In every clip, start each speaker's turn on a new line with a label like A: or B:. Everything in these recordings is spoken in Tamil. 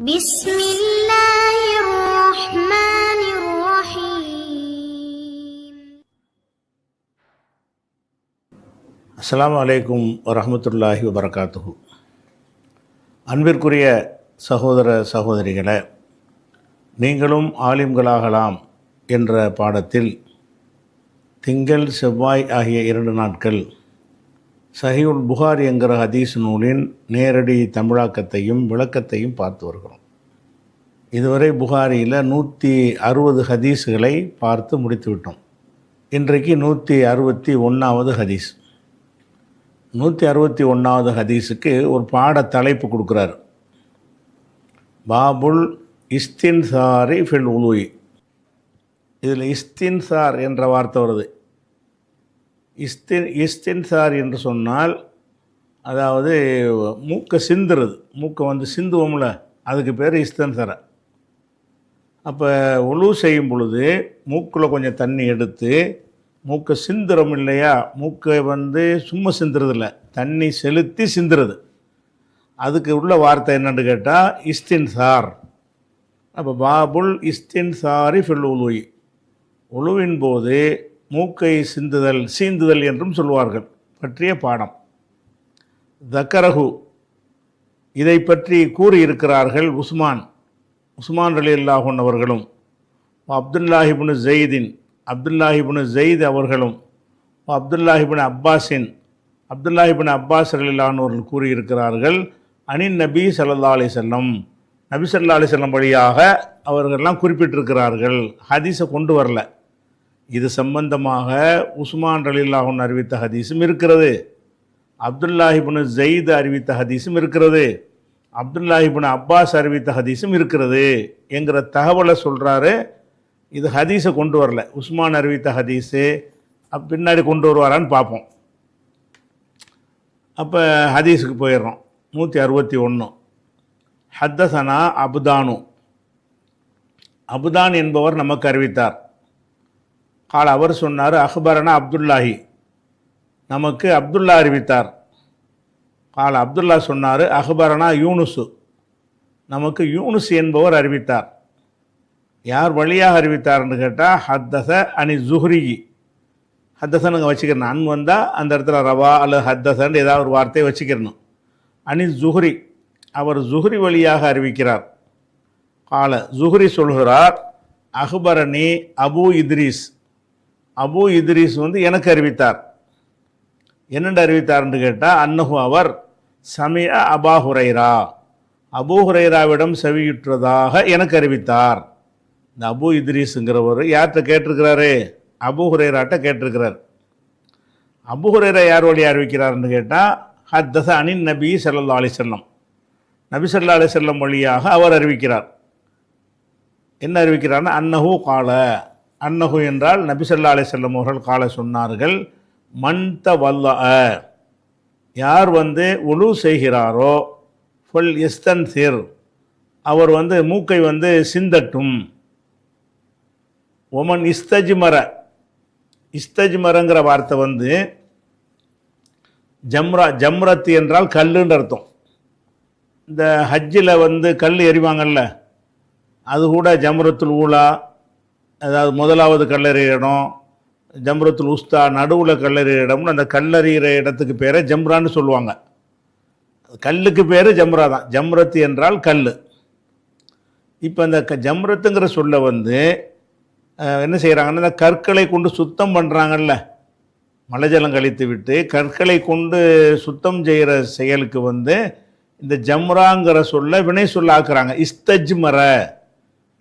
A: بسم الله الرحمن الرحيم
B: அஸ்ஸலாமு அலைக்கும் வரஹ்மத்துல்லாஹி வபரகாத்துஹு அன்பிற்குரிய சகோதர சகோதரிகளே நீங்களும் ஆலிம்களாகலாம் என்ற பாடத்தில் திங்கள் செவ்வாய் ஆகிய இரண்டு நாட்கள் சஹியுல் புகார் என்கிற ஹதீஸ் நூலின் நேரடி தமிழாக்கத்தையும் விளக்கத்தையும் பார்த்து வருகிறோம். இதுவரை புகாரியில் நூற்றி அறுபது ஹதீஸுகளை பார்த்து முடித்துவிட்டோம் இன்றைக்கு நூற்றி அறுபத்தி ஒன்றாவது ஹதீஸ். நூற்றி அறுபத்தி ஒன்றாவது ஹதீஸுக்கு ஒரு பாட தலைப்பு கொடுக்குறாரு. பாபுல் இஸ்தின்சாரி ஃபில் உலுய். இதில் இஸ்தின்சார் என்ற வார்த்தை வருது. இஸ்தின் இஸ்தின்சார் என்று சொன்னால் அதாவது மூக்கை சிந்துறது. மூக்கை வந்து சிந்துவோம்ல அதுக்கு பேர் இஸ்தின்சாரை. அப்போ உழு செய்யும் பொழுது மூக்கில் கொஞ்சம் தண்ணி எடுத்து மூக்கை சிந்துறோம் இல்லையா மூக்கை வந்து சும்மா சிந்துறதில்ல தண்ணி செலுத்தி சிந்துறது. அதுக்கு உள்ள வார்த்தை என்னன்னு கேட்டால் இஸ்தின்சார். அப்போ பாபுல் இஸ்தின்சாரி ஃபில் உழுவி உழுவின் போது மூக்கை சிந்துதல் சீந்துதல் என்றும் சொல்வார்கள். பற்றிய பாடம். தக்கரகு. இதை பற்றி கூறியிருக்கிறார்கள் உஸ்மான். உஸ்மான் அலி அல்லாஹன் அவர்களும். அப்துல்லாஹிபுன் ஜெயிதின். அப்துல்லாஹிபுன் ஜெயித் அவர்களும். அப்துல்லாஹிபின் அப்பாஸின். அப்துல்லாஹிபின் அப்பாஸ் அலிலான் அவர்கள் கூறியிருக்கிறார்கள் அனின் நபி சல்லா அலி செல்லம் நபி சல்லா அலி செல்லம் வழியாக அவர்கள்லாம் குறிப்பிட்டிருக்கிறார்கள். ஹதீஸை கொண்டு வரல. இது சம்பந்தமாக உஸ்மான் ரலில்லாஹன் அறிவித்த ஹதீஸும் இருக்கிறது. அப்துல்லாஹிபின் ஜெயித் அறிவித்த ஹதீஸும் இருக்கிறது. அப்துல்லாஹிபுன் அப்பாஸ் அறிவித்த ஹதீஸும் இருக்கிறது என்கிற தகவலை சொல்கிறாரு இது ஹதீஸை கொண்டு வரல. உஸ்மான் அறிவித்த ஹதீஸு பின்னாடி கொண்டு வருவாரான்னு பார்ப்போம். அப்போ ஹதீஸுக்கு போயிடுறோம். நூற்றி அறுபத்தி ஒன்று ஹத்தசனா அபுதானு. அபுதான் என்பவர் நமக்கு அறிவித்தார். கால அவர் சொன்னார் அக்பரனா அப்துல்லாஹி நமக்கு அப்துல்லா அறிவித்தார் கால அப்துல்லா சொன்னார் அக்பரனா யூனுசு நமக்கு யூனுஸ் என்பவர் அறிவித்தார் யார் வழியாக அறிவித்தார்னு கேட்டால் ஹத்தச அணி ஜுஹ்ரிகி ஹத்தசனுங்க வச்சுக்கிறணும். அன் வந்தால் அந்த இடத்துல ரவா அல்லது ஹத்தசன் ஏதாவது ஒரு வார்த்தையை வச்சுக்கிறணும். அணி ஜுஹ்ரி. அவர் ஜுஹ்ரி வழியாக அறிவிக்கிறார். கால ஜுஹ்ரி சொல்கிறார் அக்பரணி அபு இத்ரீஸ். அபு இத்ரீஸ் வந்து எனக்கு அறிவித்தார். என்னென்று அறிவித்தார்னு கேட்டால் அன்னஹு அவர் சமய அபா ஹுரைரா. அபு ஹுரைராவிடம் செவியுற்றதாக எனக்கு அறிவித்தார். இந்த அபு இத்ரீஸுங்கிறவர் யார்கிட்ட கேட்டிருக்கிறாரு? அபு ஹுரைராட்ட கேட்டிருக்கிறார். அபு ஹுரைரா யார் வழி அறிவிக்கிறார்னு கேட்டால் ஹத்தச அனின் நபி சல்லா அலி செல்லம் நபி சல்லா அலி செல்லம் வழியாக அவர் அறிவிக்கிறார். என்ன அறிவிக்கிறார்னா அன்னகு கால. அன்னஹு என்றால் நபிசல்லா அலி செல்லம் அவர்கள் கால சொன்னார்கள் மந்த வல்ல யார் வந்து உழு செய்கிறாரோ ஃபுல் எஸ்தன் சிர் அவர் வந்து மூக்கை வந்து சிந்தட்டும். ஒமன் இஸ்தஜ்மர இஸ்தஜ்மரங்கிற வார்த்தை வந்து ஜம்ரா ஜம்ரத் என்றால் கல்லுன்ற அர்த்தம். இந்த ஹஜ்ஜில் வந்து கல் எறிவாங்கல்ல அது கூட ஜம்ரத்துல் ஊலா அதாவது முதலாவது கல்லறிகிற இடம் ஜம்ரத்துல் உஸ்தா நடுவில் கல்லறிகிற இடம்னு அந்த கல்லறிகிற இடத்துக்கு பேரை ஜம்ரான்னு சொல்லுவாங்க. கல்லுக்கு பேர் ஜம்ரா தான். ஜம்ரத்து என்றால் கல் இப்போ இந்த க ஜம்ரத்துங்கிற சொல்ல வந்து என்ன செய்கிறாங்கன்னா இந்த கற்களை கொண்டு சுத்தம் பண்ணுறாங்கல்ல மலைஜலம் கழித்து விட்டு கற்களை கொண்டு சுத்தம் செய்கிற செயலுக்கு வந்து இந்த ஜம்ராங்கிற சொல்ல வினை சொல்ல ஆக்குறாங்க இஸ்தஜ்மர.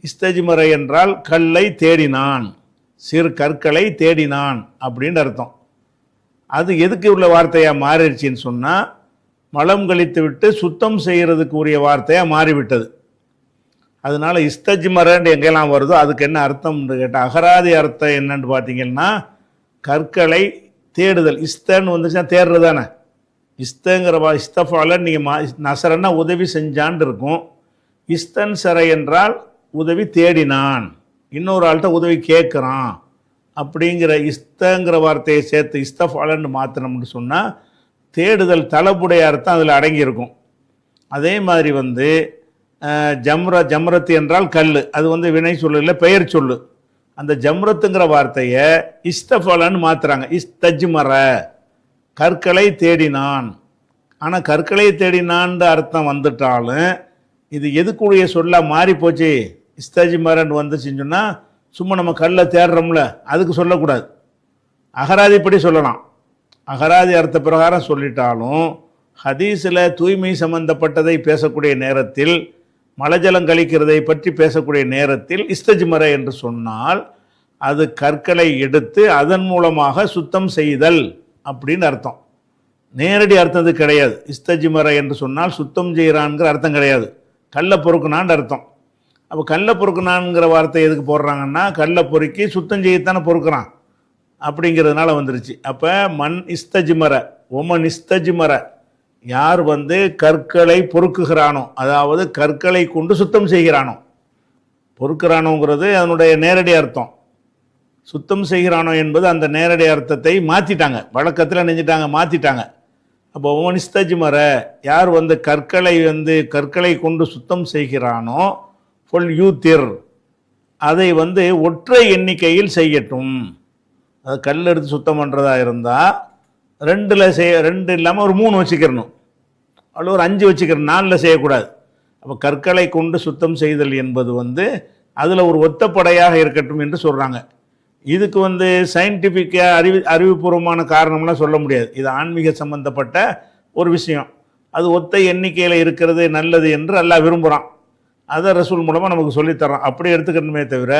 B: இஸ்தஜிமரை என்றால் கல்லை தேடினான் சிறு கற்களை தேடினான் அப்படின்னு அர்த்தம். அது எதுக்கு உள்ள வார்த்தையாக மாறிடுச்சின்னு சொன்னால் மலம் கழித்து விட்டு சுத்தம் செய்கிறதுக்கு உரிய வார்த்தையாக மாறிவிட்டது. அதனால இஸ்தஜ்மரன்னு எங்கெல்லாம் வருதோ அதுக்கு என்ன அர்த்தம்னு கேட்டால் அகராதி அர்த்தம் என்னன்னு பார்த்தீங்கன்னா கற்களை தேடுதல். இஸ்தன்னு வந்துச்சுன்னா தேடுறது தானே. இஸ்தங்கிற வா இஸ்தஃபால நீங்கள் மா நசரன்னா உதவி செஞ்சான் இருக்கும். இஸ்தன் சரை என்றால் உதவி தேடினான். இன்னொரு ஆள்கிட்ட உதவி கேட்குறான். அப்படிங்கிற இஸ்தங்கிற வார்த்தையை சேர்த்து இஸ்தஃபாலன்னு மாற்றினோம்னு சொன்னால் தேடுதல் தளப்புடைய அர்த்தம் அதில் அடங்கியிருக்கும். அதே மாதிரி வந்து ஜம்ர ஜம்ரத்து என்றால் கல் அது வந்து வினை சொல்லு இல்லை பெயர் சொல்லு. அந்த ஜம்ரத்துங்கிற வார்த்தையை இஸ்தஃபாலன்னு மாற்றுறாங்க இஸ்தஜ்மர. கற்களை தேடினான். ஆனால் கற்களை தேடினான்ற அர்த்தம் வந்துட்டாலும் இது எதுக்குரிய சொல்லாக மாறி போச்சு இஸ்தஜ்மரன் வந்துச்சுன்னு சொன்னால் சும்மா நம்ம கல்லை தேடுறோம்ல அதுக்கு சொல்லக்கூடாது. அகராதிப்படி சொல்லலாம். அகராதி அர்த்த பிரகாரம் சொல்லிட்டாலும் ஹதீஸில் தூய்மை சம்பந்தப்பட்டதை பேசக்கூடிய நேரத்தில் மலஜலம் கழிக்கிறதை பற்றி பேசக்கூடிய நேரத்தில் இஸ்தஜ்மர என்று சொன்னால் அது கற்களை எடுத்து அதன் மூலமாக சுத்தம் செய்தல் அப்படின்னு அர்த்தம். நேரடி அர்த்தம் கிடையாது. இஸ்தஜிமர என்று சொன்னால் சுத்தம் செய்கிறான்ங்கிற அர்த்தம் கிடையாது. கல்லை பொறுக்குனான்னு அர்த்தம். அப்போ கல்லை பொறுக்கினான்ங்கிற வார்த்தை எதுக்கு போடுறாங்கன்னா கல்லை பொறுக்கி சுத்தம் செய்யத்தானே பொறுக்கிறான். அப்படிங்கிறதுனால வந்துருச்சு. அப்போ மண் இஸ்தஜிமர ஒமன் இஸ்தஜிமர யார் வந்து கற்களை பொறுக்குகிறானோ அதாவது கற்களை கொண்டு சுத்தம் செய்கிறானோ பொறுக்கிறானோங்கிறது அதனுடைய நேரடி அர்த்தம். சுத்தம் செய்கிறானோ என்பது அந்த நேரடி அர்த்தத்தை மாற்றிட்டாங்க வழக்கத்தில் நெஞ்சிட்டாங்க மாற்றிட்டாங்க அப்போ ஒமனிஸ்தஜிமர யார் வந்து கற்களை வந்து கற்களை கொண்டு சுத்தம் செய்கிறானோ ஃபுல் யூத்திர். அதை வந்து ஒற்றை எண்ணிக்கையில் செய்யட்டும். அது கல் எடுத்து சுத்தம் பண்ணுறதா இருந்தால் ரெண்டில் செய்ய ரெண்டு இல்லாமல் ஒரு மூணு வச்சுக்கிறணும். அல்ல ஒரு அஞ்சு வச்சுக்கிறணும். நாலில் செய்யக்கூடாது. அப்போ கற்களை கொண்டு சுத்தம் செய்தல் என்பது வந்து அதில் ஒரு ஒத்தப்படையாக இருக்கட்டும் என்று சொல்கிறாங்க இதுக்கு வந்து சயின்டிஃபிக்காக அறிவு அறிவுபூர்வமான காரணம்லாம் சொல்ல முடியாது. இது ஆன்மீக சம்பந்தப்பட்ட ஒரு விஷயம். அது ஒத்த எண்ணிக்கையில் இருக்கிறது நல்லது என்று எல்லாம் விரும்புகிறான் அதை ரசூல் மூலமாக நமக்கு சொல்லித்தரோம் அப்படி எடுத்துக்கணுமே தவிர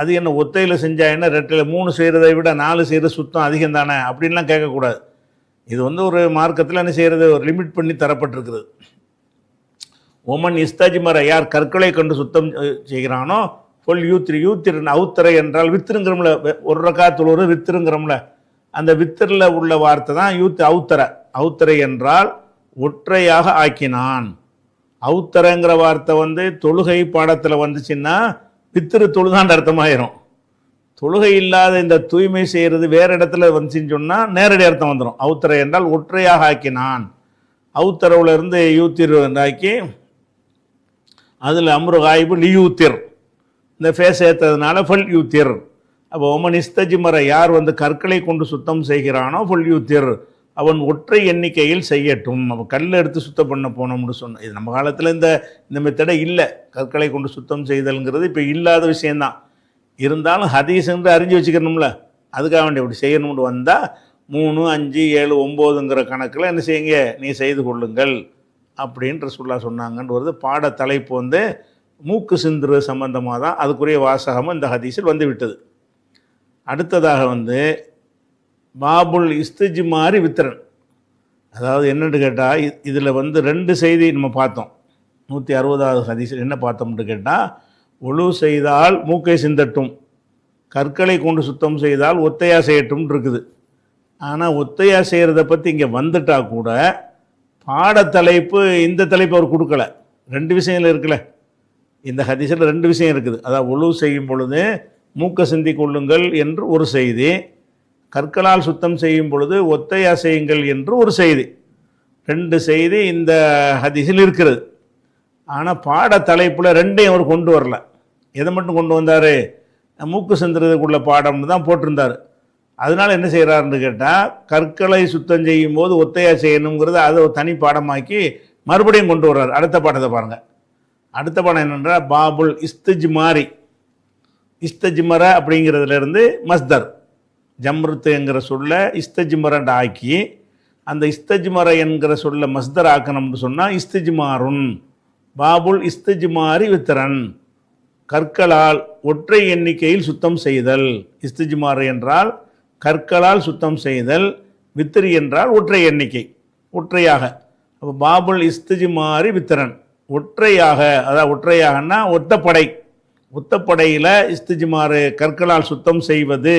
B: அது என்ன ஒத்தையில் செஞ்சா என்ன ரெட்டில் மூணு செய்கிறதை விட நாலு செய்கிறது சுத்தம் அதிகம் தானே? அப்படின்லாம் கேட்கக்கூடாது. இது வந்து ஒரு மார்க்கத்தில் என்ன செய்கிறது ஒரு லிமிட் பண்ணி தரப்பட்டிருக்கிறது. ஒமன் இஸ்தாஜிமர யார் கற்களை கொண்டு சுத்தம் செய்கிறானோ ஃபுல் யூத்ரி யூத்திரு அவுத்தரை என்றால் வித்திருங்கிறோம்ல ஒரு ரக்காத்தில் ஒரு வித்திருங்கிறோம்ல. அந்த வித்திரில் உள்ள வார்த்தை தான் யூத் அவுத்தரை. அவுத்தரை என்றால் ஒற்றையாக ஆக்கினான். அவுத்தரங்கிற வார்த்தை வந்து தொழுகை பாடத்தில் வந்துச்சுன்னா பித்திரு தொழுதான்ற அர்த்தமாயிரும். தொழுகை இல்லாத இந்த தூய்மை செய்கிறது வேறு இடத்துல வந்துச்சுன்னு சொன்னால் நேரடி அர்த்தம் வந்துடும் அவுத்தரை என்றால் ஒற்றையாக ஆக்கினான். அவுத்தரவுல இருந்து யூத்திர் ஆக்கி அதில் அம்ரு காய்பு லியூத்திர். இந்த ஃபேஸ் ஏற்றதுனால ஃபுல் யூத்திர். அப்போ ஒமன் இஸ்தஜிமரை யார் வந்து கற்களை கொண்டு சுத்தம் செய்கிறானோ ஃபுல் யூத்திர். அவன் ஒற்றை எண்ணிக்கையில் செய்யட்டும். நம்ம கல்லை எடுத்து சுத்தம் பண்ண போனோம்னு சொன்னோம் இது நம்ம காலத்தில் இந்த இந்த மெத்தடை இல்லை. கற்களை கொண்டு சுத்தம் செய்தல்ங்கிறது இப்போ இல்லாத விஷயந்தான். இருந்தாலும் ஹதீஸ்ன்று அறிஞ்சு வச்சுக்கணும்ல. அதுக்காக வேண்டி இப்படி செய்யணும்னு வந்தால் மூணு அஞ்சு ஏழு ஒம்போதுங்கிற கணக்கில் என்ன செய்யுங்க? நீ செய்து கொள்ளுங்கள். அப்படின்ற சொல்லா சொன்னாங்கன்னு வருது பாட தலைப்பு வந்து மூக்கு சிந்துரு சம்பந்தமாக தான் அதுக்குரிய வாசகமும் இந்த ஹதீஸில் வந்து விட்டது. அடுத்ததாக வந்து பாபுல் இஸ்திஜிமாரி வித்திரன். அதாவது என்னென்னு கேட்டால் இதில் வந்து ரெண்டு செய்தி நம்ம பார்த்தோம். நூற்றி அறுபதாவது ஹதீஸில் என்ன பார்த்தோம்னு கேட்டால் ஒழு செய்தால் மூக்கை சிந்தட்டும் கற்களை கொண்டு சுத்தம் செய்தால் ஒத்தையா செய்யட்டும் இருக்குது. ஆனால் ஒத்தையா செய்கிறத பற்றி இங்கே வந்துட்டால் கூட பாடத்தலைப்பு இந்த தலைப்பு அவர் கொடுக்கல. ரெண்டு விஷயங்கள் இருக்குல்ல. இந்த ஹதீஸில் ரெண்டு விஷயம் இருக்குது. அதாவது ஒழு செய்யும் பொழுது மூக்க சிந்தி கொள்ளுங்கள் என்று ஒரு செய்தி. கற்களால் சுத்தம் செய்யும் பொழுது ஒத்தையா செய்யுங்கள் என்று ஒரு செய்தி. ரெண்டு செய்தி இந்த ஹதீஸில் இருக்கிறது. ஆனால் பாட தலைப்பில் ரெண்டையும் அவர் கொண்டு வரல. எதை மட்டும் கொண்டு வந்தார்? மூக்கு சிந்துறதுக்குள்ள பாடம்னு தான் போட்டிருந்தார். அதனால் என்ன செய்கிறாருன்னு கேட்டால் கற்களை சுத்தம் செய்யும் போது ஒத்தையா செய்யணுங்கிறத அதை ஒரு தனி பாடமாக்கி மறுபடியும் கொண்டு வர்றார். அடுத்த பாடத்தை பாருங்கள் அடுத்த பாடம் என்னென்றால் பாபுல் இஸ்திஜ்மாரி. இஸ்தஜ்மர அப்படிங்கிறதுலேருந்து மஸ்தர். ஜம்ருத்துங்கிற சொல்ல இஸ்தஜ்மரண்ட் ஆக்கி அந்த இஸ்தஜ்மர என்கிற சொல்ல மஸ்தர் ஆக்கணும்னு சொன்னால் இஸ்திஜ்மாருன். பாபுல் இஸ்திஜ்மாரி வித்திரன். கற்களால் ஒற்றை எண்ணிக்கையில் சுத்தம் செய்தல். இஸ்திஜ்மார் என்றால் கற்களால் சுத்தம் செய்தல் வித்திரி என்றால் ஒற்றை எண்ணிக்கை ஒற்றையாக. அப்போ பாபுல் இஸ்திஜ்மாரி வித்திரன். ஒற்றையாக அதாவது ஒற்றையாகன்னா ஒத்தப்படை. ஒத்தப்படையில் இஸ்திஜ்மாறு கற்களால் சுத்தம் செய்வது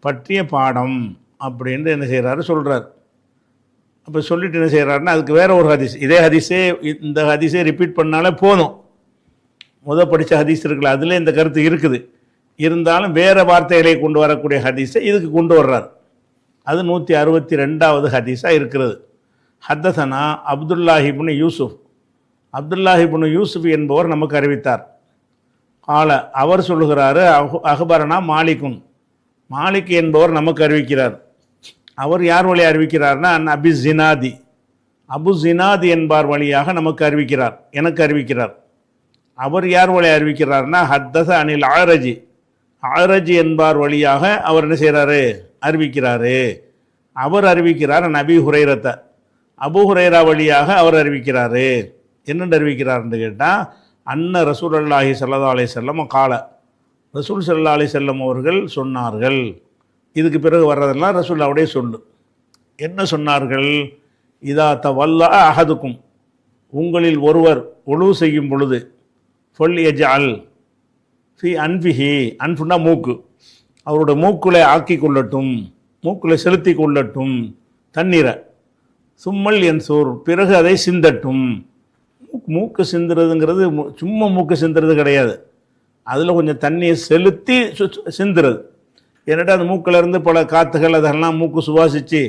B: பற்றிய பாடம் அப்படின்னு என்ன செய்கிறாரு சொல்கிறார் அப்போ சொல்லிட்டு என்ன செய்கிறாருன்னா அதுக்கு வேறு ஒரு ஹதீஸ். இதே ஹதீஸே இந்த ஹதீஸே ரிப்பீட் பண்ணாலே போதும். முத படித்த ஹதீஸ் இருக்குல்ல அதில் இந்த கருத்து இருக்குது. இருந்தாலும் வேறு வார்த்தைகளை கொண்டு வரக்கூடிய ஹதீஸை இதுக்கு கொண்டு வர்றார். அது நூற்றி அறுபத்தி ரெண்டாவது ஹதீஸாக இருக்கிறது. ஹத்தசனா அப்துல்லாஹிபுன் யூசுஃப். அப்துல்லாஹிபுன் யூசுஃப் என்பவர் நமக்கு அறிவித்தார். ஆல அவர் சொல்லுகிறாரு அஹ் அஹ்பரனா மாலிகுன். மாலிக் என்பவர் நமக்கு அறிவிக்கிறார். அவர் யார் வழி அறிவிக்கிறார்னா அபி ஜினாதி. அபு ஜினாதி என்பார் வழியாக நமக்கு அறிவிக்கிறார் எனக்கு அறிவிக்கிறார். அவர் யார் வழி அறிவிக்கிறார்னா ஹத்தச அனில் ஆரஜி. ஆரஜி என்பார் வழியாக அவர் என்ன செய்கிறாரு அறிவிக்கிறாரு. அவர் அறிவிக்கிறார் நபி ஹுரைரத்தை. அபு ஹுரைரா வழியாக அவர் அறிவிக்கிறாரு. என்னென்று அறிவிக்கிறார்னு கேட்டால் அன்ன ரசூல் அல்லாஹி சல்லா அலை செல்லம் காலை. ரசூல் சல்லா அலி செல்லம் அவர்கள் சொன்னார்கள். இதுக்கு பிறகு வர்றதெல்லாம் ரசூல்லாவுடைய சொல்லு என்ன சொன்னார்கள்? இதா தவல்லா அகதுக்கும் உங்களில் ஒருவர் ஒழு செய்யும் பொழுது ஃபொல் அல் ஃபி அன்பிஹி அன்புனா மூக்கு அவரோட மூக்குளை ஆக்கி கொள்ளட்டும் மூக்குளை செலுத்தி கொள்ளட்டும் தண்ணீரை. சும்மல் என் சோர் பிறகு அதை சிந்தட்டும். மூக்கு- மூக்கு சிந்துறதுங்கிறது மு- சும்மா மூக்கு சிந்துறது கிடையாது. அதில் கொஞ்சம் தண்ணியை செலுத்தி சிந்துறது. ஏன்னாட்டா அந்த மூக்கிலேருந்து பல காற்றுகள் அதெல்லாம் மூக்கு சுவாசித்து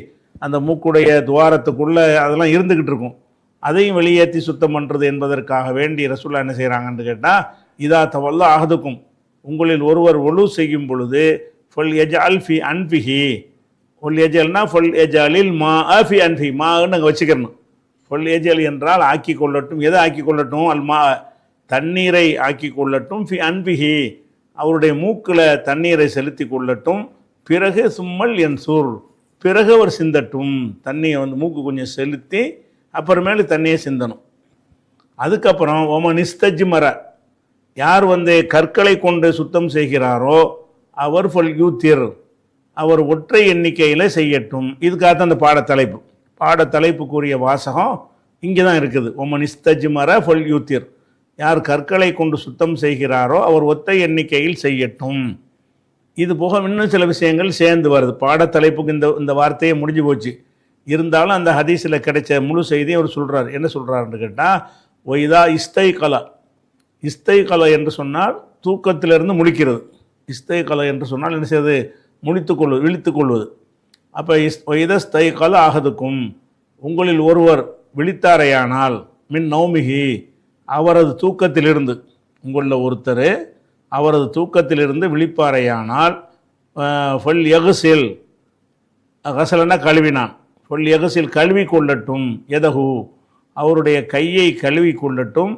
B: அந்த மூக்குடைய துவாரத்துக்குள்ளே அதெல்லாம் இருந்துக்கிட்டு இருக்கும். அதையும் வெளியேற்றி சுத்தம் பண்ணுறது என்பதற்காக வேண்டி ரசுல்லா என்ன செய்கிறாங்கன்னு கேட்டால் இதா தவல்ல ஆகதுக்கும் உங்களில் ஒருவர் ஒழு செய்யும் பொழுது ஃபுல் எஜ் அல்ஃபி அன்பிஹி ஃபுல் எஜல்னா ஃபுல் எஜாலில் மா அஃபி அன்ஃபி. மான்னு அங்கே வச்சுக்கணும். ஃபுல் எஜல் என்றால் ஆக்கி கொள்ளட்டும். எதை ஆக்கி கொள்ளட்டும்? அல் மா தண்ணீரை ஆக்கி கொள்ளட்டும். ஃபி அன்பிகி அவருடைய மூக்கில் தண்ணீரை செலுத்தி கொள்ளட்டும். பிறகு சும்மல் என் சூர் பிறகு அவர் சிந்தட்டும். தண்ணியை வந்து மூக்கு கொஞ்சம் செலுத்தி அப்புறமேலு தண்ணியை சிந்தணும். அதுக்கப்புறம் ஓம நிஸ்தஜ் மர யார் வந்து கற்களை கொண்டு சுத்தம் செய்கிறாரோ அவர் ஃபுல் யூத்திர் அவர் ஒற்றை எண்ணிக்கையில் செய்யட்டும். இதுக்காக அந்த பாடத்தலைப்பு. பாடத்தலைப்புக்குரிய வாசகம் இங்கே தான் இருக்குது. ஓம நிஸ்தஜ் மர ஃபுல் யூத்திர். யார் கற்களை கொண்டு சுத்தம் செய்கிறாரோ அவர் ஒத்த எண்ணிக்கையில் செய்யட்டும். இது போக இன்னும் சில விஷயங்கள் சேர்ந்து வருது. பாடத்தலைப்புக்கு இந்த இந்த வார்த்தையே முடிஞ்சு போச்சு. இருந்தாலும் அந்த ஹதீஸில் கிடைச்ச முழு செய்தியும் அவர் சொல்கிறார் என்ன சொல்கிறாருன்னு கேட்டால் ஒய்தா இஸ்தை கலா இஸ்தை கலை என்று சொன்னால் தூக்கத்திலிருந்து முழிக்கிறது. இஸ்தை கலை என்று சொன்னால் என்ன செய்வது? முழித்துக் கொள்வது கொள்வது. அப்போ இஸ் ஒய்தஸ்தை கல ஆகதுக்கும். உங்களில் ஒருவர் விழித்தாரையானால் மின் நௌமிகி அவரது தூக்கத்திலிருந்து உங்களில் ஒருத்தர் அவரது தூக்கத்திலிருந்து விழிப்பாரையானால் ஃபல் எகசில் கசலனா கழுவினான். ஃபல் எகசில் கழுவி கொள்ளட்டும் எதகு அவருடைய கையை கழுவி கொள்ளட்டும்.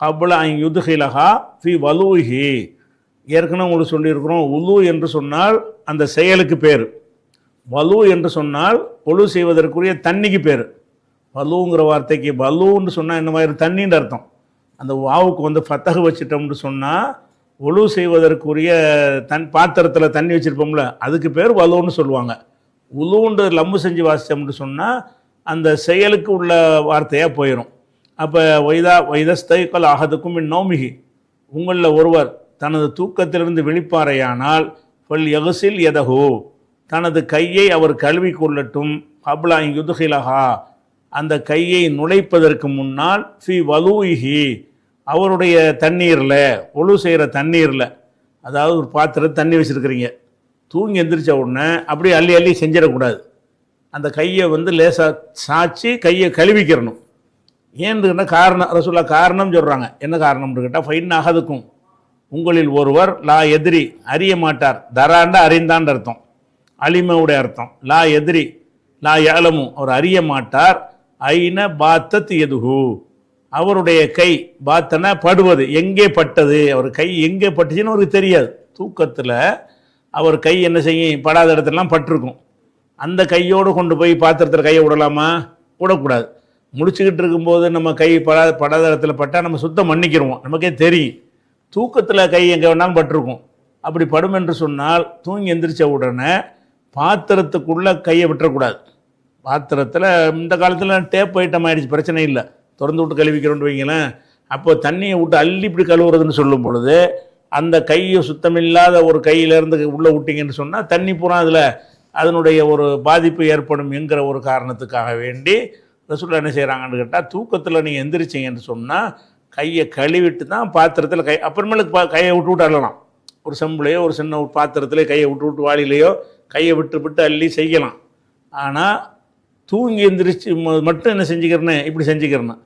B: கபல அங் யுதுகிலகா ஃபி வலூஹி. ஏற்கனவே உங்களுக்கு சொல்லியிருக்கிறோம் உலு என்று சொன்னால் அந்த செயலுக்கு பேர். வலு என்று சொன்னால் ஒழு செய்வதற்குரிய தண்ணிக்கு பேர். வலுங்கிற வார்த்தைக்கு வலுன்னு சொன்னால் என்ன மாதிரி? தண்ணின்னு அர்த்தம். அந்த வாவுக்கு வந்து ஃபத்தகு வச்சிட்டோம்னு சொன்னால் ஒழு செய்வதற்குரிய தன் பாத்திரத்தில் தண்ணி வச்சுருப்போம்ல அதுக்கு பேர் வலுன்னு சொல்லுவாங்க. உலுண்டு லம்பு செஞ்சு வாசித்தோம்னு சொன்னால் அந்த செயலுக்கு உள்ள வார்த்தையாக போயிடும் அப்போ வைதா வைதஸ்தைக்கல் ஆகதுக்கும் நோமிகி. உங்களில் ஒருவர் தனது தூக்கத்திலிருந்து விழிப்பாரையானால் ஃபல் எகசில் எதகு தனது கையை அவர் கழுவி கொள்ளட்டும். கப்லா யுதுகிலஹா. அந்த கையை நுழைப்பதற்கு முன்னால் ஃபி வலூஹி அவருடைய தண்ணீரில் ஒழு செய்கிற தண்ணீரில் அதாவது ஒரு பாத்திரம் தண்ணி வச்சுருக்கிறீங்க. தூங்கி எந்திரிச்ச உடனே அப்படியே அள்ளி அள்ளி செஞ்சிடக்கூடாது. அந்த கையை வந்து லேசாக சாய்ச்சி கையை கழுவிக்கிறணும். ஏன்னு காரணம் ரசூல்லா காரணம் சொல்கிறாங்க என்ன காரணம்னு கேட்டால் ஃபைன் ஆகதுக்கும் உங்களில் ஒருவர் லா எதிரி அறிய மாட்டார். தராண்ட அறிந்தான்ற அர்த்தம். அலிமவுடைய அர்த்தம். லா எதிரி லா ஏலமும் அவர் அறிய மாட்டார். ஐன பாத்தத் எதுகு அவருடைய கை பாத்தன படுவது. எங்கே பட்டது? அவர் கை எங்கே பட்டுச்சுன்னு அவருக்கு தெரியாது. தூக்கத்தில் அவர் கை என்ன செய்யும்? படாத இடத்துலலாம் பட்டிருக்கும். அந்த கையோடு கொண்டு போய் பாத்திரத்தில் கையை விடலாமா? விடக்கூடாது. முடிச்சுக்கிட்டு இருக்கும்போது நம்ம கை படாத படாத இடத்துல பட்டால் நம்ம சுத்தம் மன்னிக்கிறோம் நமக்கே தெரியும். தூக்கத்தில் கை எங்கே வேணாலும் பட்டிருக்கும். அப்படி படும் என்று சொன்னால் தூங்கி எந்திரிச்ச உடனே பாத்திரத்துக்குள்ளே கையை விட்டுறக்கூடாது. பாத்திரத்தில் இந்த காலத்தில் டேப் ஐட்டம் ஆயிடுச்சு பிரச்சனை இல்லை. திறந்து விட்டு கழுவிக்கிறோன்னு வைங்களேன். அப்போ தண்ணியை விட்டு அள்ளி இப்படி கழுவுறதுன்னு சொல்லும் பொழுது அந்த கையை சுத்தமில்லாத ஒரு கையிலேருந்து உள்ளே விட்டிங்கன்னு சொன்னால் தண்ணி பூரா அதில் அதனுடைய ஒரு பாதிப்பு ஏற்படும் என்கிற ஒரு காரணத்துக்காக வேண்டி ரசூல்லா என்ன செய்கிறாங்கன்னு கேட்டால் தூக்கத்தில் நீங்கள் எந்திரிச்சிங்கன்னு சொன்னால் கையை கழுவிட்டு தான் பாத்திரத்தில் கை அப்புறமேலுக்கு பா கையை விட்டு விட்டு அள்ளலாம். ஒரு செம்புலையோ ஒரு சின்ன ஒரு பாத்திரத்திலே கையை விட்டு விட்டு வாளிலையோ கையை விட்டு விட்டு அள்ளி செய்யலாம். ஆனால் தூங்கி எந்திரிச்சு மட்டும் என்ன செஞ்சுக்கிறேன்னு இப்படி செஞ்சுக்கிறேன்னா.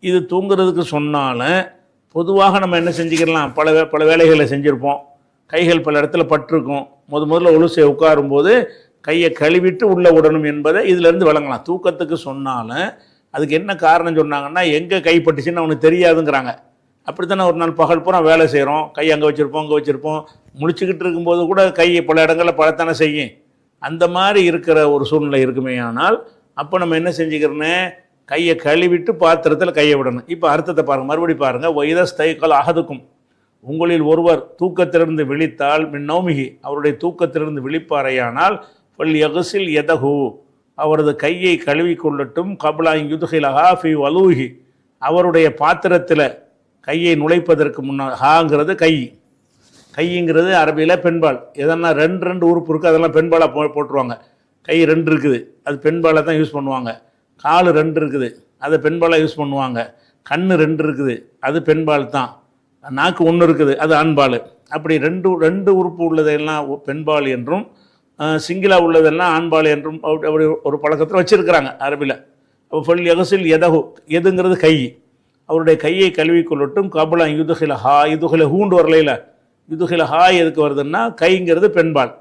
B: இது தூங்குறதுக்கு சொன்னாலும் பொதுவாக நம்ம என்ன செஞ்சுக்கலாம்? பல வே- பல வேலைகளை செஞ்சுருப்போம். கைகள் பல இடத்துல பட்டிருக்கும். முத முதல்ல ஒழுசை உட்காரும்போது கையை கழுவிட்டு உள்ளே விடணும் என்பதை இதிலேருந்து விளங்கலாம். தூக்கத்துக்கு சொன்னாலும் அதுக்கு என்ன காரணம் சொன்னாங்கன்னா எங்கே கைப்பட்டுச்சுன்னு அவனுக்கு தெரியாதுங்கிறாங்க. அப்படித்தானே ஒரு நாள் பகல் பூரா வேலை செய்கிறோம் கை அங்கே வச்சுருப்போம் அங்கே வச்சுருப்போம். முழிச்சுக்கிட்டு இருக்கும்போது கூட கை பல இடங்களில் பழத்தானே செய்யும். அந்த மாதிரி இருக்கிற ஒரு சூழ்நிலை இருக்குமே ஆனால் அப்போ நம்ம என்ன செஞ்சுக்கிறோன்னு கையை கழுவிட்டு பாத்திரத்தில் கையை விடணும். இப்போ அர்த்தத்தை பாருங்கள் மறுபடி பாருங்கள் வைதஸ்தைக்கால் அகதுக்கும் உங்களில் ஒருவர் தூக்கத்திலிருந்து விழித்தால் மின் நௌமிகி அவருடைய தூக்கத்திலிருந்து விழிப்பாரையானால் பல் எகசில் எதகு அவரது கையை கழுவி கொள்ளட்டும் கபலா யுதுகில் ஹாஃபி வலூஹி. அவருடைய பாத்திரத்தில் கையை நுழைப்பதற்கு முன்னால் ஹாங்கிறது கை. கைங்கிறது அரபியில் பெண்பால். எதனா ரெண்டு ரெண்டு உறுப்பு இருக்குது அதெல்லாம் பெண்பாலாக போ போட்டுருவாங்க. கை ரெண்டு இருக்குது அது பெண்பாலை தான் யூஸ் பண்ணுவாங்க. கால் ரெண்டு இருக்குது அதை பெண்பாலாக யூஸ் பண்ணுவாங்க. கண் ரெண்டு இருக்குது அது பெண்பால் தான். நாக்கு ஒன்று இருக்குது அது ஆண்பால். அப்படி ரெண்டு ரெண்டு உறுப்பு உள்ளதெல்லாம் பெண்பால் என்றும் சிங்கிளாக உள்ளதெல்லாம் ஆண்பால் என்றும் அப்படி அப்படி ஒரு பழக்கத்தில் வச்சுருக்கிறாங்க அரபியில். அப்போ ஃபல் எகசில் எதகு எதுங்கிறது கை. அவருடைய கையை கழுவி கொள்ளட்டும் கபலா யுதுகில ஹா யுதுகில ஹூண்டு வரலையில் யுதுகிலஹா எதுக்கு வருதுன்னா கைங்கிறது பெண்பால்.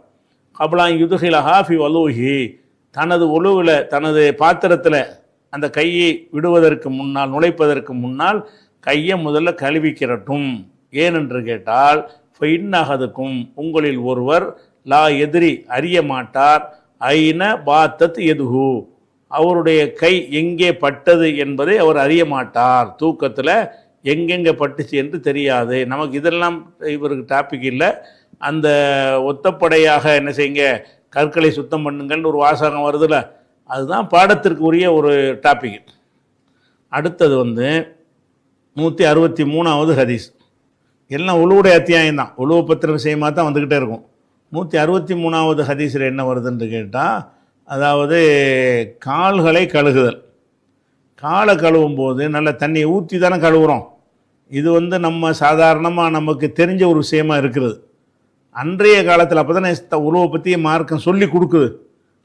B: கபலா யுதுகிலஹா ஃபி வலூஹி. தனது உழுவில் தனது பாத்திரத்தில் அந்த கையை விடுவதற்கு முன்னால் நுழைப்பதற்கு முன்னால் கையை முதல்ல கழுவிக்கிறட்டும். ஏனென்று கேட்டால் ஃபைன்னகதுக்கும் உங்களில் ஒருவர் லா எதிரி அறிய மாட்டார். ஐன பாத்தத் எதுகு அவருடைய கை எங்கே பட்டது என்பதை அவர் அறிய மாட்டார். தூக்கத்தில் எங்கெங்கே பட்டுச்சு என்று தெரியாது. நமக்கு இதெல்லாம் இவருக்கு டாபிக் இல்லை. அந்த ஒத்தப்படையாக என்ன செய்யுங்க? கற்களை சுத்தம் பண்ணுங்கள்னு ஒரு வாசகம் வருதுல்ல. அதுதான் பாடத்திற்கு உரிய ஒரு டாபிக் அடுத்தது வந்து நூற்றி அறுபத்தி மூணாவது ஹதீஸ். எல்லாம் உழுவுடைய அத்தியாயம் தான். உழுவு பத்திர விஷயமாக தான் வந்துக்கிட்டே இருக்கும். நூற்றி அறுபத்தி மூணாவது ஹதீஸில் என்ன வருதுன்னு கேட்டால் அதாவது கால்களை கழுகுதல். காலை கழுவும் போது நல்ல தண்ணியை ஊற்றி தானே கழுவுறோம். இது வந்து நம்ம சாதாரணமாக நமக்கு தெரிஞ்ச ஒரு விஷயமா இருக்கிறது அன்றைய காலத்தில் அப்போ தானே உழவை பற்றி மார்க்கம் சொல்லி கொடுக்குது.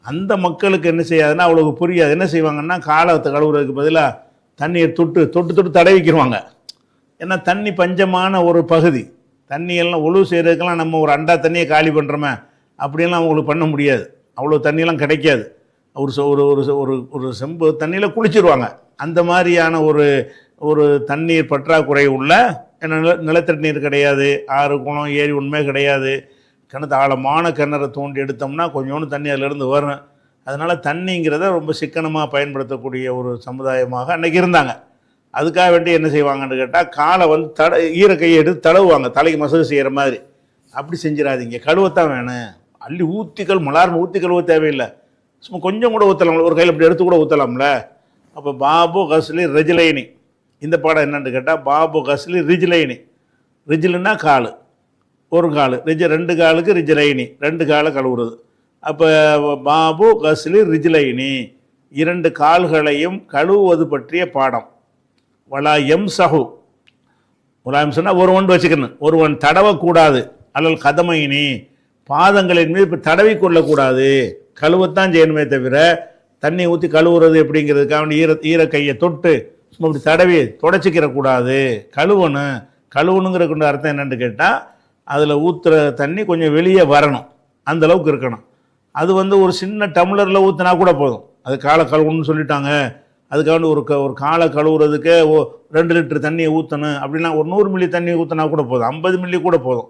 B: அந்த மக்களுக்கு என்ன செய்யாதுன்னா அவ்வளவு புரியாது. என்ன செய்வாங்கன்னா காலத்தை கழுவுறதுக்கு பதிலாக தண்ணியை தொட்டு தொட்டு தொட்டு தடவிக்கிடுவாங்க ஏன்னா தண்ணி பஞ்சமான ஒரு பகுதி. தண்ணியெல்லாம் ஒழுவு செய்கிறதுக்கெல்லாம் நம்ம ஒரு அண்டா தண்ணியை காலி பண்ணுறோமே அப்படியெல்லாம் அவங்களுக்கு பண்ண முடியாது. அவ்வளோ தண்ணியெல்லாம் கிடைக்காது. ஒரு ஒரு ஒரு ஒரு ஒரு செம்பு தண்ணியில் குளிச்சிருவாங்க. அந்த மாதிரியான ஒரு ஒரு தண்ணீர் பற்றாக்குறை உள்ள என்ன நில நிலத்தடி நீர் கிடையாது ஆறு குளம் ஏரி உண்மை கிடையாது. கிணத்து ஆழமான கிணறை தோண்டி எடுத்தோம்னா கொஞ்சோண்டு தண்ணி அதிலிருந்து வரும். அதனால் தண்ணிங்கிறத ரொம்ப சிக்கனமாக பயன்படுத்தக்கூடிய ஒரு சமுதாயமாக அன்றைக்கி இருந்தாங்க. அதுக்காக வேண்டி என்ன செய்வாங்கன்னு கேட்டால் காலை வந்து தட ஈர கையை எடுத்து தடவுவாங்க. தலைக்கு மசகு செய்கிற மாதிரி. அப்படி செஞ்சிடாதீங்க. கழுவத்தான் வேணும். அள்ளி ஊற்றிக்கள் மலார்னு ஊற்றி கழுவ தேவையில்லை. சும்மா கொஞ்சம் கூட ஊற்றலாம்ல ஒரு கையில் இப்படி எடுத்து கூட ஊற்றலாம்ல அப்போ பாபு கஸ்லி ரிஜிலைனி. இந்த பாடம் என்னென்னு கேட்டால் பாபு கஸ்லி ரிஜிலைனி. ரிஜிலுன்னா கால். ஒரு கால். ரிஜ ரெண்டு காலுக்கு ரிஜிலைனி. ரெண்டு காலை கழுவுறது. அப்போ பாபு கஸ்லி ரிஜிலைனி. இரண்டு கால்களையும் கழுவுவது பற்றிய பாடம். வலா எம் சஹு. முலாயம் சொன்னால் ஒருவன் வச்சுக்கணும். ஒருவன் தடவக்கூடாது. அல்லல் கதமைனி. பாதங்களின் மீது இப்போ தடவி கொள்ளக்கூடாது. கழுவத்தான் செய்யணுமே தவிர தண்ணி ஊற்றி கழுவுறது எப்படிங்கிறதுக்காக வேண்டி ஈர ஈர கையை தொட்டு சும்மா இப்படி தடவி தொடச்சிக்கிறக்கூடாது கழுவணும். கழுவணுங்கிற கொண்டு அர்த்தம் என்னென்னு கேட்டால் அதில் ஊற்றுற தண்ணி கொஞ்சம் வெளியே வரணும். அந்த அளவுக்கு இருக்கணும். அது வந்து ஒரு சின்ன டம்ளரில் ஊற்றினா கூட போதும். அது காலை கழுவணும்னு சொல்லிட்டாங்க. அதுக்காக ஒரு க ஒரு காலை கழுவுறதுக்கு ஓ ரெண்டு லிட்டர் தண்ணியை ஊற்றணும் அப்படின்னா ஒரு நூறு மில்லி தண்ணி ஊற்றினா கூட போதும். ஐம்பது மில்லி கூட போதும்.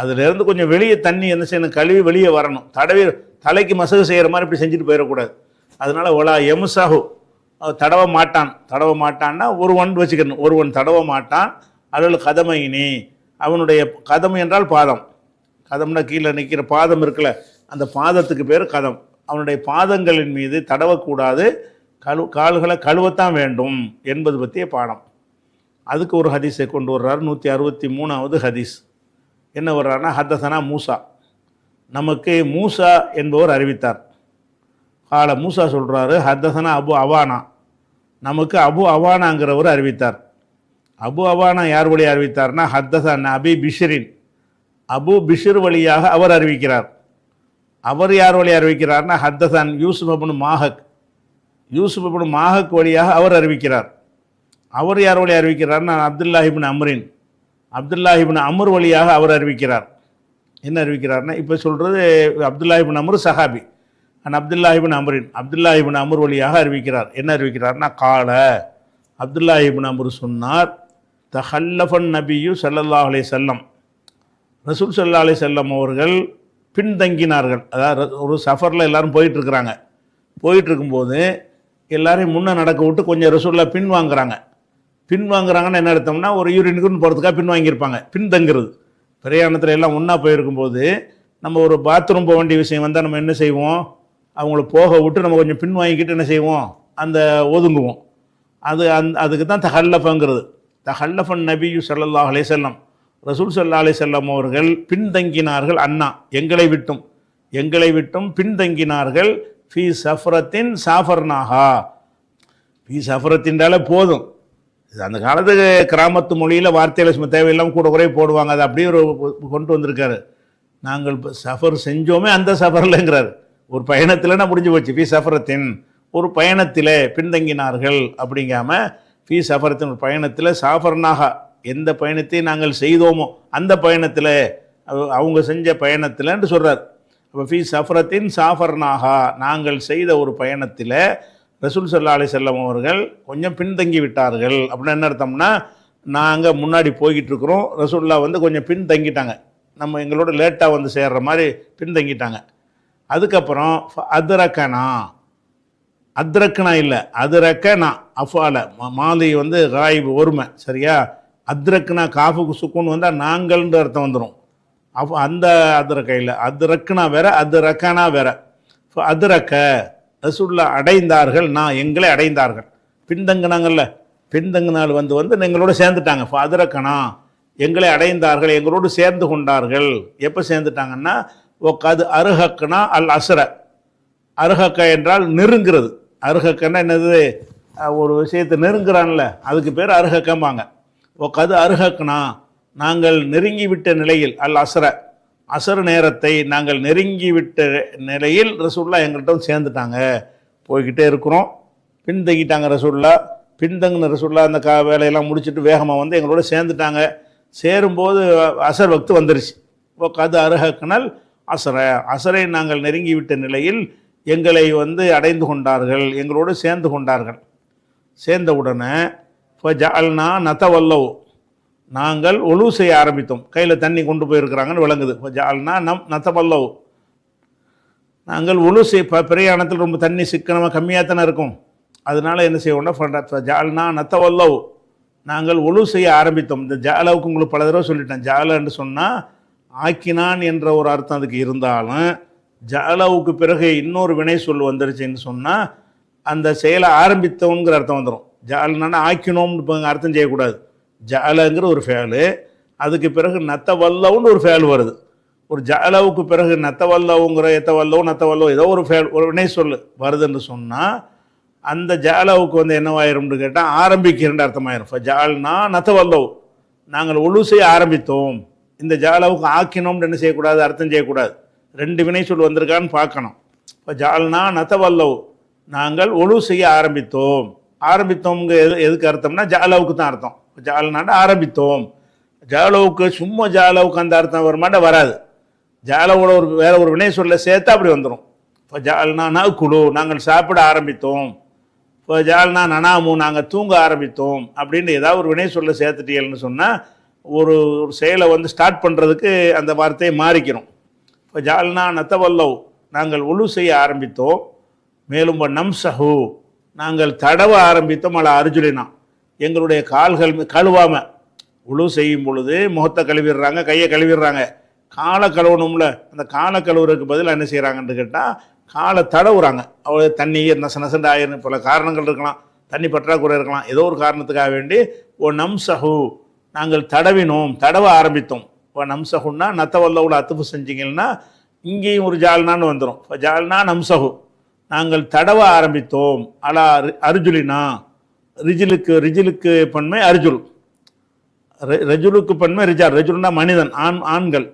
B: அதுலேருந்து கொஞ்சம் வெளியே தண்ணி என்ன செய்யணும்? கழுவி வெளியே வரணும். தடவி தலைக்கு மசகு செய்கிற மாதிரி இப்படி செஞ்சுட்டு போயிடக்கூடாது. அதனால ஒலா எமுசாகு அவன் தடவ மாட்டான். தடவ மாட்டான்னா ஒருவன் வச்சுக்கணும். ஒருவன் தடவ மாட்டான். அல்லது கதமையினி. அவனுடைய கதம் என்றால் பாதம். கதம்னா கீழே நிற்கிற பாதம் இருக்குல்ல அந்த பாதத்துக்கு பேர் கதம். அவனுடைய பாதங்களின் மீது தடவக்கூடாது. கழு கால்களை கழுவத்தான் வேண்டும் என்பது பற்றிய பாடம். அதுக்கு ஒரு ஹதீஸை கொண்டு வர்றார். நூற்றி அறுபத்தி மூணாவது ஹதீஸ். என்ன வர்றாருன்னா ஹத்தசனா மூசா. நமக்கு மூசா என்பவர் அறிவித்தார். கால மூசா சொல்கிறாரு ஹத்தசனா அபு அவானா. நமக்கு அபு அவானாங்கிறவர் அறிவித்தார். அபு அவானா யார் வழி அறிவித்தார்னா ஹத்தசன் அபி பிஷரின். அபு பிஷர் வழியாக அவர் அறிவிக்கிறார். அவர் யார் வழி அறிவிக்கிறார்னா ஹத்தசன் யூசுப் அபுன் மாஹக். யூசுப் அபுன் மாஹக் வழியாக அவர் அறிவிக்கிறார். அவர் யார் வழி அறிவிக்கிறார்னா அப்துல்லாஹிபின் அம்ரின். அப்துல்லாஹிபின் அமர் வழியாக அவர் அறிவிக்கிறார். என்ன அறிவிக்கிறார்னா இப்போ சொல்கிறது அப்துல்லாஹிபின் அமர் சஹாபி. அண்ட் அப்துல்லாஹிபின் அமரின் அப்துல்லாஹிபின் அமர் வழியாக அறிவிக்கிறார். என்ன அறிவிக்கிறார்னா கால. அப்துல்லாஹிபின் அமர் சொன்னார் தஹல்லஃபன் நபியு சல்லல்லா அலே செல்லம் ரசூல் சல்லா அலே செல்லம் அவர்கள் பின்தங்கினார்கள். அதாவது ஒரு சஃபரில் எல்லாரும் போயிட்டு இருக்கிறாங்க போயிட்டு எல்லாரையும் முன்னே நடக்க விட்டு கொஞ்சம் ரசூலில் பின் வாங்குறாங்க. பின் வாங்குறாங்கன்னு என்ன அர்த்தம்னா ஒரு யூரினுக்குன்னு போகிறதுக்காக பின் வாங்கியிருப்பாங்க. பின்தங்கிறது. பிரயாணத்தில் எல்லாம் ஒன்றா போயிருக்கும்போது நம்ம ஒரு பாத்ரூம் போக வேண்டிய விஷயம் வந்தால் நம்ம என்ன செய்வோம்? அவங்கள போக விட்டு நம்ம கொஞ்சம் பின் வாங்கிக்கிட்டு என்ன செய்வோம்? அந்த ஒதுங்குவோம். அது அந் அதுக்கு தான் தஹல்லஃபங்கிறது தஹல்லஃபன் நபியு ஸல்லல்லாஹு அலேசல்லம் ரசூல் சல்லா அலைஹி அவர்கள் பின்தங்கினார்கள் அண்ணா எங்களை விட்டும். எங்களை விட்டும் பின்தங்கினார்கள். ஃபி சஃப்ரத்தின் சாஃபர்னாகா ஃபி சஃப்ரத்தின்றாலே போதும். இது அந்த காலத்துக்கு கிராமத்து மொழியில் வார்த்தையில் சும்மா தேவையில்லாமல் கூட குறைய போடுவாங்க. அது அப்படியே ஒரு கொண்டு வந்திருக்காரு. நாங்கள் இப்போ சஃபர் செஞ்சோமே அந்த சஃபர்லங்கிறாரு. ஒரு பயணத்தில்னா முடிஞ்சு போச்சு? ஃபீ சஃபரத்தின் ஒரு பயணத்தில் பின்தங்கினார்கள் அப்படிங்காம ஃபீ சஃபரத்தின் ஒரு பயணத்தில் சாஃபர்னாக எந்த பயணத்தை நாங்கள் செய்தோமோ அந்த பயணத்தில் அவங்க செஞ்ச பயணத்தில்ன்னு சொல்கிறார் அப்போ ஃபீ சஃபரத்தின் சாஃபர்னாகா நாங்கள் செய்த ஒரு பயணத்தில் ரசூல் சல்லா அலி செல்லம் அவர்கள் கொஞ்சம் பின்தங்கி விட்டார்கள். அப்படின்னு என்ன அர்த்தம்னா நாங்கள் முன்னாடி போய்கிட்டு இருக்கிறோம். ரசூல்லா வந்து கொஞ்சம் பின்தங்கிட்டாங்க. நம்ம எங்களோட லேட்டாக வந்து சேர்ற மாதிரி பின்தங்கிட்டாங்க. அதுக்கப்புறம் அதிரக்கனா. அத்ரக்கனா இல்லை அதிரக்கனா அஃபால. மாலை வந்து காயிபு ஒருமை சரியா? அத்ரக்னா காஃபுக்கு சுக்குன்னு வந்தால் நாங்கள்ன்ற அர்த்தம் வந்துடும் அப்போ அந்த அதிரக்க இல்லை. அதிரக்குனா வேற அதிரக்கனா வேற. இப்போ அதிரக்க ரசுல்லா அடைந்தார்கள் நான் எங்களை அடைந்தார்கள். பின்தங்கினாங்கல்ல பின்தங்கினால் வந்து வந்து எங்களோட சேர்ந்துட்டாங்க. இப்போ அதிரக்கனா எங்களை அடைந்தார்கள் எங்களோடு சேர்ந்து கொண்டார்கள். எப்போ சேர்ந்துட்டாங்கன்னா ஒக்காது அருகக்குனா அல் அசர அருகக்க என்றால் நெருங்கிறது. அருகக்கன்னா என்னது? ஒரு விஷயத்தை நெருங்குறான்ல. அதுக்கு பேர் அருகக்கம்பாங்க ஒக்காது அருகக்குனா நாங்கள் நெருங்கி விட்ட நிலையில் அல் அசர அசர் நேரத்தை நாங்கள் நெருங்கி விட்ட நிலையில் ரசூல்லா எங்கள்கிட்ட சேர்ந்துட்டாங்க. போய்கிட்டே இருக்கிறோம். பின்தங்கிட்டாங்க ரசூல்லா பின்தங்கின ரசூல்லா அந்த கா வேலையெல்லாம் முடிச்சுட்டு வேகமாக வந்து எங்களோட சேர்ந்துட்டாங்க. சேரும்போது அசர் வக்து வந்துருச்சு. உக்காது அருஹக்கனல் அசர அசரை நாங்கள் நெருங்கிவிட்ட நிலையில் எங்களை வந்து அடைந்து கொண்டார்கள் எங்களோடு சேர்ந்து கொண்டார்கள். சேர்ந்த உடனே ஜால்னா நத்தவல்லவ் நாங்கள் ஒழு செய்ய ஆரம்பித்தோம். கையில் தண்ணி கொண்டு போயிருக்கிறாங்கன்னு விளங்குது. ஜால்னா நம் நத்தவல்லவ் நாங்கள் ஒழு செய் இப்போ பிரயாணத்தில் ரொம்ப தண்ணி சிக்கனமாக கம்மியாக தானே இருக்கும். அதனால் என்ன செய்வோம்னா ஜால்னா நத்தவல்லவ் நாங்கள் ஒழு செய்ய ஆரம்பித்தோம். இந்த ஜாலவுக்கு உங்களுக்கு பல தடவை சொல்லிட்டேன். ஜாலன்னு சொன்னால் ஆக்கினான் என்ற ஒரு அர்த்தம் அதுக்கு இருந்தாலும் ஜாலவுக்கு பிறகு இன்னொரு வினை சொல் வந்துருச்சுன்னு சொன்னால் அந்த செயலை ஆரம்பித்தவங்கிற அர்த்தம் வந்துடும் ஜாலனா ஆக்கினோம்னு இப்போ அர்த்தம் செய்யக்கூடாது. ஜாலங்கிற ஒரு ஃபேலு அதுக்கு பிறகு நத்த வல்லவுன்னு ஒரு ஃபேல் வருது. ஒரு ஜாலவுக்கு பிறகு நத்த வல்லவுங்கிற எத்த வல்லவு நத்த வல்லவு ஏதோ ஒரு ஃபேல் ஒரு வினை சொல் வருதுன்னு சொன்னால் அந்த ஜாலவுக்கு வந்து என்னவாயிரும்னு கேட்டால் ஆரம்பிக்கிறன்ற அர்த்தமாயிரும். இப்போ ஜால்னா நத்த வல்லவு நாங்கள் ஒழு செய்ய ஆரம்பித்தோம். இந்த ஜாலவுக்கு ஆக்கினோம்னு என்ன செய்யக்கூடாது? அர்த்தம் செய்யக்கூடாது. ரெண்டு வினை சொல் வந்திருக்கான்னு பார்க்கணும். இப்போ ஜால்னா நத்தவல்லவ். நாங்கள் ஒழு செய்ய ஆரம்பித்தோம். ஆரம்பித்தோம்ங்க எது எதுக்கு அர்த்தம்னா ஜாலவுக்கு தான் அர்த்தம். ஜால்னாண்ட ஆரம்பித்தோம். ஜாலவுக்கு சும்மா ஜாலவுக்கு அந்த அர்த்தம் வருமாட்ட வராது. ஜாலவோட ஒரு வேற ஒரு வினை சொல்ல சேர்த்து அப்படி வந்துடும் இப்போ ஜால்னா குழு நாங்கள் சாப்பிட ஆரம்பித்தோம். இப்போ ஜால்னா நனாமு நாங்கள் தூங்க ஆரம்பித்தோம். அப்படின்னு ஏதாவது ஒரு வினை சொல்ல சேர்த்துட்டீங்கன்னு சொன்னால் ஒரு ஒரு செயலை வந்து ஸ்டார்ட் பண்ணுறதுக்கு அந்த வார்த்தையை மாறிக்கிறோம். இப்போ ஜால்னா நத்தவல்லவ் நாங்கள் உழு செய்ய ஆரம்பித்தோம். மேலும் நம் சஹு நாங்கள் தடவ ஆரம்பித்தோம். அல்ல அர்ஜுலினா எங்களுடைய கால்கள் கழுவாமல் உழு செய்யும் பொழுது முகத்தை கழுவிடுறாங்க கையை கழுவிடுறாங்க. காலை கழுவணும்ல அந்த காலை கழுவுறதுக்கு பதில் என்ன செய்கிறாங்கன்னு கேட்டால் காலை தடவுறாங்க. அவ்வளோ தண்ணி நச நசண்டு ஆயிரம் பல காரணங்கள் இருக்கலாம். தண்ணி பற்றாக்குறை இருக்கலாம். ஏதோ ஒரு காரணத்துக்காக வேண்டி ஓ நம் சஹு நாங்கள் தடவினோம் தடவ ஆரம்பித்தோம். இப்போ நம்சகுன்னா நத்தவல்லவுல அத்துப்பு செஞ்சீங்கன்னா இங்கேயும் ஒரு ஜால்னான்னு வந்துடும் இப்போ ஜால்னா நம்சகு. நாங்கள் தடவ ஆரம்பித்தோம். அலா அர்ஜுலினா. ரிஜிலுக்கு ரிஜிலுக்கு பன்மை அர்ஜுல். ரஜுலுக்கு பன்மை ரிஜால். ரஜுல்னா மனிதன் ஆண் ஆண்கள்.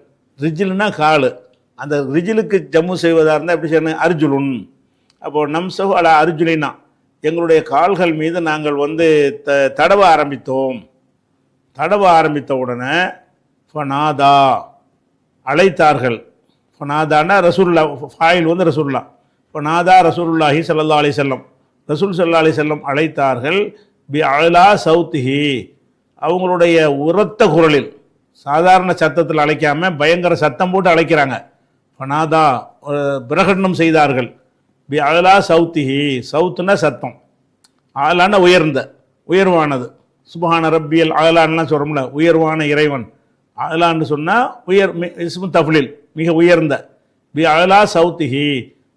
B: ரிஜில்னா காலு. அந்த ரிஜிலுக்கு ஜம்மு செய்வதாக இருந்தால் எப்படி செய்யணும்? அர்ஜுலுன். அப்போ நம்சகு அலா அர்ஜுலினா. எங்களுடைய கால்கள் மீது நாங்கள் வந்து த தடவ ஆரம்பித்தோம். தடவ ஆரம்பித்த உடனே ஃபனாதா அழைத்தார்கள். ஃபனாதான்னா ரசூல்லா ஃபாயில் வந்து ரசூல்லா ஃபனாதா ரசூல்லாஹி சல்லா அலி செல்லம் ரசூல் சல்லா அலி செல்லம் அழைத்தார்கள். பி அலா சவுத்திஹி அவங்களுடைய உரத்த குரலில் சாதாரண சத்தத்தில் அழைக்காமல் பயங்கர சத்தம் போட்டு அழைக்கிறாங்க. ஃபனாதா பிரகடனம் செய்தார்கள். பி அலா சௌத்திஹி. சவுத்துனா சத்தம். ஆலான உயர்ந்த உயர்வானது. சுபஹான ரப்பியல் அகலான்லாம் சொல்கிறோம்ல உயர்வான இறைவன். அகலான்னு சொன்னால் உயர் இஸ்மு தஃலில் மிக உயர்ந்த. பி அகலா சௌத்திஹி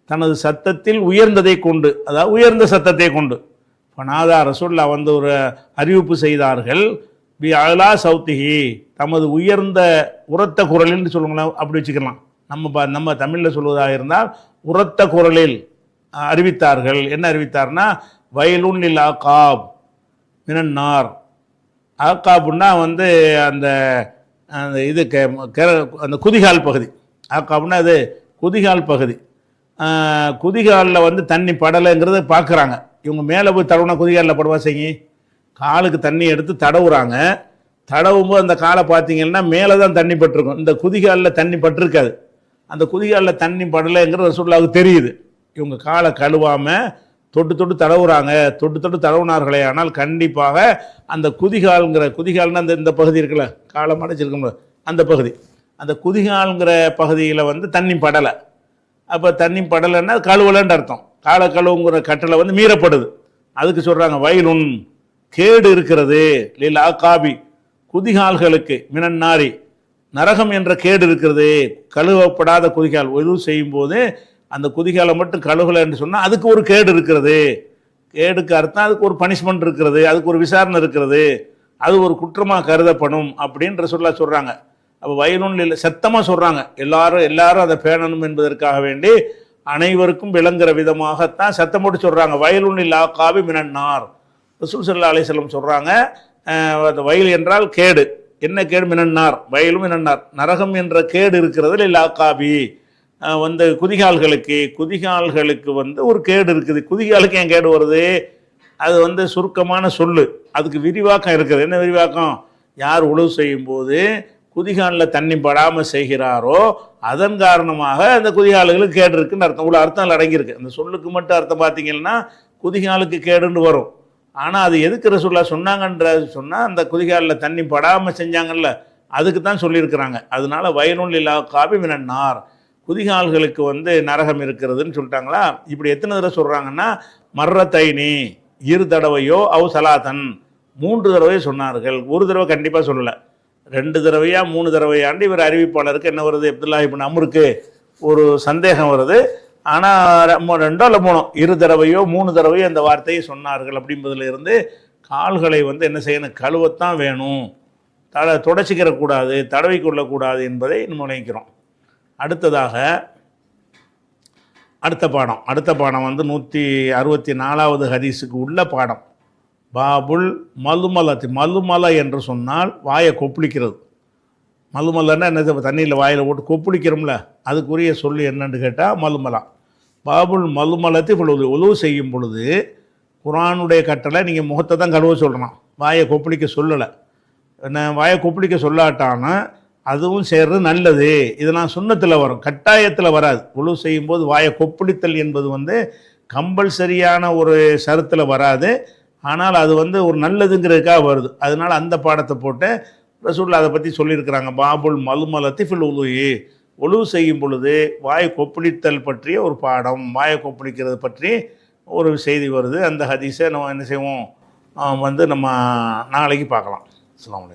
B: தனது சத்தத்தில் உயர்ந்ததை கொண்டு அதாவது உயர்ந்த சத்தத்தை கொண்டு. ஃபனாதா ரசூல்லா வந்து ஒரு அறிவிப்பு செய்தார்கள் பி அகலா சௌத்திஹி தமது உயர்ந்த உரத்த குரலின்னு சொல்லுங்களேன் அப்படி வச்சுக்கலாம். நம்ம ப நம்ம தமிழில் சொல்வதாக இருந்தால் உரத்த குரலில் அறிவித்தார்கள். என்ன அறிவித்தார்னா வயலுன் லில் ஆகாப் மினன்னார். ஆக்காபுன்னா வந்து அந்த அந்த இது கெ- அந்த குதிகால் பகுதி. ஆக்காபுன்னா அது குதிகால் பகுதி. குதிகாலில் வந்து தண்ணி படலைங்கிறத பார்க்குறாங்க இவங்க மேலே போய் தடவுனா குதிகாலில் படுவா செய்யி? காலுக்கு தண்ணி எடுத்து தடவுறாங்க. தடவும்போது அந்த காலை பார்த்தீங்கன்னா மேலே தான் தண்ணி பட்டிருக்கும். இந்த குதிகாலில் தண்ணி பட்டிருக்காது. அந்த குதிகாலில் தண்ணி படலைங்கிறது ரசூலுல்லாவுக்கு தெரியுது. இவங்க காலை கழுவாமல் தொட்டு தொட்டு தடவுறாங்க தொட்டு தொட்டு தடவுனார்களே ஆனால் கண்டிப்பாக அந்த குதிகால்ங்கிற குதிகால்னு அந்த இந்த பகுதி இருக்குல்ல காலம் மடைச்சிருக்கோம்ல அந்த பகுதி. அந்த குதிகால்ங்கிற பகுதியில் வந்து தண்ணி படலை. அப்போ தண்ணி படலைன்னா கழுவலைன்னு அர்த்தம். கால கழுவுங்கிற கட்டளை வந்து மீறப்படுது. அதுக்கு சொல்கிறாங்க வயலுன் கேடு இருக்கிறது லீலா காபி குதிகால்களுக்கு மினன்னாரி நரகம் என்ற கேடு இருக்கிறது கழுவப்படாத குதிகால். ஒழுவு செய்யும்போது அந்த குதிகாலை மட்டும் கழுவலைன்னு சொன்னால் அதுக்கு ஒரு கேடு இருக்கிறது. கேடுக்கு அர்த்தம் அதுக்கு ஒரு பனிஷ்மெண்ட் இருக்கிறது அதுக்கு ஒரு விசாரணை இருக்கிறது அது ஒரு குற்றமாக கருதப்படும் அப்படின்ற சொல்ல சொல்கிறாங்க அப்போ வயலுன்னு இல்லை சத்தமாக சொல்கிறாங்க எல்லாரும் எல்லாரும் அதை பேணணும் என்பதற்காக வேண்டி அனைவருக்கும் விளங்குற விதமாகத்தான் சத்தம் போட்டு சொல்கிறாங்க வயலுன் இல்லா காவி மினன்னார் ரசூல் சல்லா சொல்கிறாங்க அந்த வயல் என்றால் கேடு. என்ன கேடு? மினன்னார் வயலும் மினன்னார் நரகம் என்ற கேடு இருக்கிறது இல்லா காபி. வந்த குதிகால்களுக்கு குதிகால்களுக்கு வந்து ஒரு கேடு இருக்குது. குதிகாலுக்கு ஏன் கேடு வருது? அது வந்து சுருக்கமான சொல்லு. அதுக்கு விரிவாக்கம் இருக்குது. என்ன விரிவாக்கம்? யார் உழவு செய்யும்போது குதிகாலில் தண்ணி படாமல் செய்கிறாரோ அதன் காரணமாக அந்த குதிகாலுகளுக்கு கேடு இருக்குன்னு அர்த்தம். இவ்வளோ அர்த்தம் அடங்கியிருக்கு. அந்த சொல்லுக்கு மட்டும் அர்த்தம் பார்த்தீங்கன்னா குதிகாலுக்கு கேடுன்னு வரும். ஆனால் அது எதுக்கு ரசூல்லா சொன்னாங்கன்ற சொன்னால் அந்த குதிகாலில் தண்ணி படாமல் செஞ்சாங்கல்ல அதுக்கு தான் சொல்லியிருக்கிறாங்க. அதனால வயலுள் இல்லா காபி மினன்னார் குதிகால்களுக்கு வந்து நரகம் இருக்கிறதுன்னு சொல்லிட்டாங்களா? இப்படி எத்தனை தடவை சொல்கிறாங்கன்னா மர்ரத்தைனி இரு தடவையோ அவு சலாதன் மூன்று தடவையோ சொன்னார்கள். ஒரு தடவை கண்டிப்பாக சொல்லலை. ரெண்டு தடவையா மூணு தடவையாண்டு இவர் அறிவிப்பாளருக்கு என்ன வருது? எப்துல்லா இப்போ நம்மருக்கு ஒரு சந்தேகம் வருது. ஆனால் ரெண்டோ இல்லை மூணோ? இரு தடவையோ மூணு தடவையோ அந்த வார்த்தையை சொன்னார்கள் அப்படின்பதுல இருந்து கால்களை வந்து என்ன செய்யணும்? கழுவத்தான் வேணும். தட தொடச்சிக்கிற கூடாது தடவி கொள்ளக்கூடாது என்பதை நம்ம நினைக்கிறோம். அடுத்ததாக அடுத்த பாடம். அடுத்த பாடம் வந்து நூற்றி அறுபத்தி நாலாவது ஹதீஸுக்கு உள்ள பாடம். பாபுல் மலுமலத்தி மலுமலை என்று சொன்னால் வாயை கொப்பளிக்கிறது. மலுமலைன்னா என்ன தண்ணியில் வாயில் போட்டு கொப்பளிக்கிறோம்ல அதுக்குரிய சொல்லு என்னன்னு கேட்டால் மலுமலா பாபுல் மலுமலத்தி பொழுது உழவு செய்யும் பொழுது குரானுடைய கட்டளை நீங்கள் முகத்தை தான் கழுவ சொல்லணும் வாயை கொப்பளிக்க சொல்லலை. என்ன வாயை கொப்பளிக்க சொல்லாட்டான்னு அதுவும் செய்கிறது நல்லது. இதெல்லாம் சுண்ணத்தில் வரும். கட்டாயத்தில் வராது. உழவு செய்யும்போது வாயை கொப்பளித்தல் என்பது வந்து கம்பல்சரியான ஒரு சரத்தில் வராது. ஆனால் அது வந்து ஒரு நல்லதுங்கிறதுக்காக வருது. அதனால அந்த பாடத்தை போட்டு ரசூலில் அதை பற்றி சொல்லியிருக்கிறாங்க. பாபுல் மலுமலத்தி ஃபில் உலுயி ஒழுவு செய்யும் பொழுது வாய் கொப்பளித்தல் பற்றிய ஒரு பாடம் வாயை கொப்பளிக்கிறது பற்றி ஒரு செய்தி வருது. அந்த ஹதீஸை நம்ம என்ன செய்வோம்? வந்து நம்ம நாளைக்கு பார்க்கலாம். அஸ்ஸலாமு